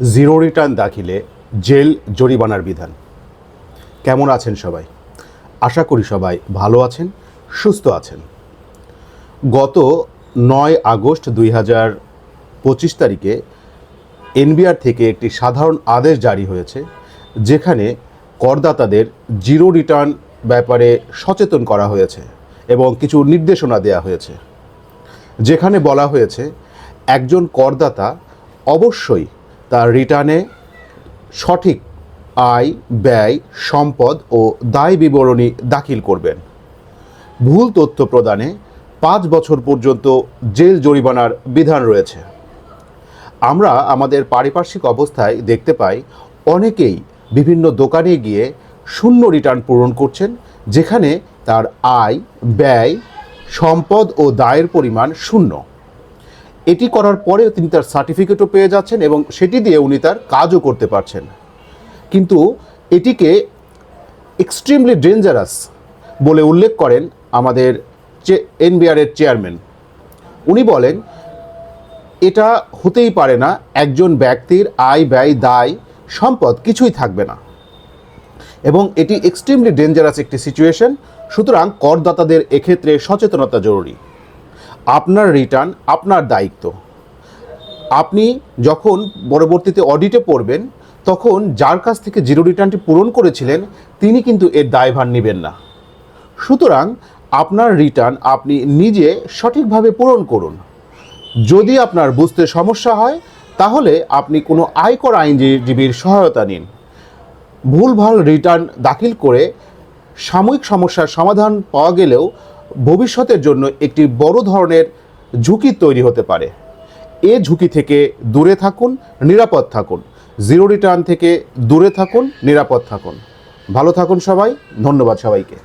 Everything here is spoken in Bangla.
জিরো রিটার্ন দাখিলে জেল জরিমানার বিধান। কেমন আছেন সবাই? আশা করি সবাই ভালো আছেন, সুস্থ আছেন। গত নয় আগস্ট দুই হাজার পঁচিশ তারিখে এনবিআর থেকে একটি সাধারণ আদেশ জারি হয়েছে, যেখানে করদাতাদের জিরো রিটার্ন ব্যাপারে সচেতন করা হয়েছে এবং কিছু নির্দেশনা দেওয়া হয়েছে। যেখানে বলা হয়েছে, একজন করদাতা অবশ্যই তার রিটার্নে সঠিক আয়, ব্যয়, সম্পদ ও দায় বিবরণী দাখিল করবেন। ভুল তথ্য প্রদানে পাঁচ বছর পর্যন্ত জেল জরিমানার বিধান রয়েছে। আমরা আমাদের পারিপার্শ্বিক অবস্থায় দেখতে পাই অনেকেই বিভিন্ন দোকানে গিয়ে শূন্য রিটার্ন পূরণ করছেন, যেখানে তার আয়, ব্যয়, সম্পদ ও দায়ের পরিমাণ শূন্য। এটি করার পরেও তিনি তার সার্টিফিকেটও পেয়ে যাচ্ছেন এবং সেটি দিয়ে উনি তার কাজও করতে পারছেন। কিন্তু এটিকে এক্সট্রিমলি ডেঞ্জারাস বলে উল্লেখ করেন আমাদের এনবিআরের চেয়ারম্যান উনি বলেন, এটা হতেই পারে না, একজন ব্যক্তির আয়, ব্যয়, দায়, সম্পদ কিছুই থাকবে না। এবং এটি এক্সট্রিমলি ডেঞ্জারাস একটি সিচুয়েশন সুতরাং করদাতাদের এক্ষেত্রে সচেতনতা জরুরি। আপনার রিটার্ন আপনার দায়িত্ব। আপনি যখন পরবর্তীতে অডিটে পড়বেন, তখন যার কাছ থেকে জিরো রিটার্নটি পূরণ করেছিলেন, তিনি কিন্তু এর দায়ভার নেবেন না। সুতরাং আপনার রিটার্ন আপনি নিজে সঠিকভাবে পূরণ করুন। যদি আপনার বুঝতে সমস্যা হয়, তাহলে আপনি কোনো আয়কর আইনজীবীর সহায়তা নিন। ভুলভাল রিটার্ন দাখিল করে সাময়িক সমস্যার সমাধান পাওয়া গেলেও ভবিষ্যতের জন্য একটি বড় ধরনের ঝুঁকি তৈরি হতে পারে। এ ঝুঁকি থেকে দূরে থাকুন, নিরাপদ থাকুন। জিরো রিটার্ন থেকে দূরে থাকুন, নিরাপদ থাকুন। ভালো থাকুন সবাই, ধন্যবাদ সবাইকে।